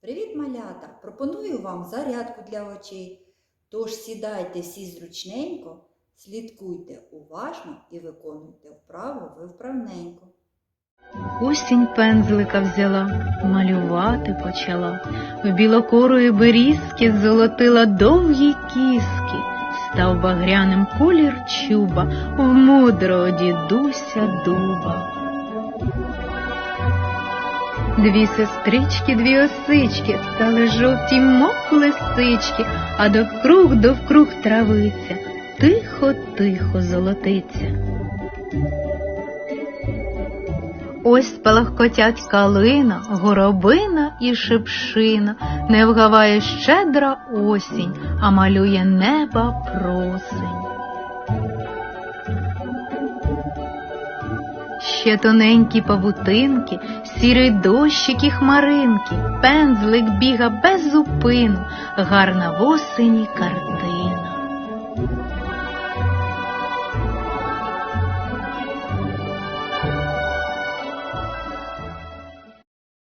Привіт, малята! Пропоную вам зарядку для очей. Тож сідайте всі зручненько, слідкуйте уважно і виконуйте вправо ви вправненько. Осінь пензлика взяла, малювати почала. В білокорої берізки золотила довгі кіски, став багряним колір чуба в мудрого дідуся дуба. Дві сестрички, дві осички, стали жовті, мов лисички, а довкруг довкруг травиця, тихо, тихо золотиться. Ось спалахкотять калина, горобина і шипшина, не вгаває щедра осінь, а малює неба просень. Ще тоненькі павутинки, сірий дощик і хмаринки, пензлик біга без зупину, гарна в осені картина.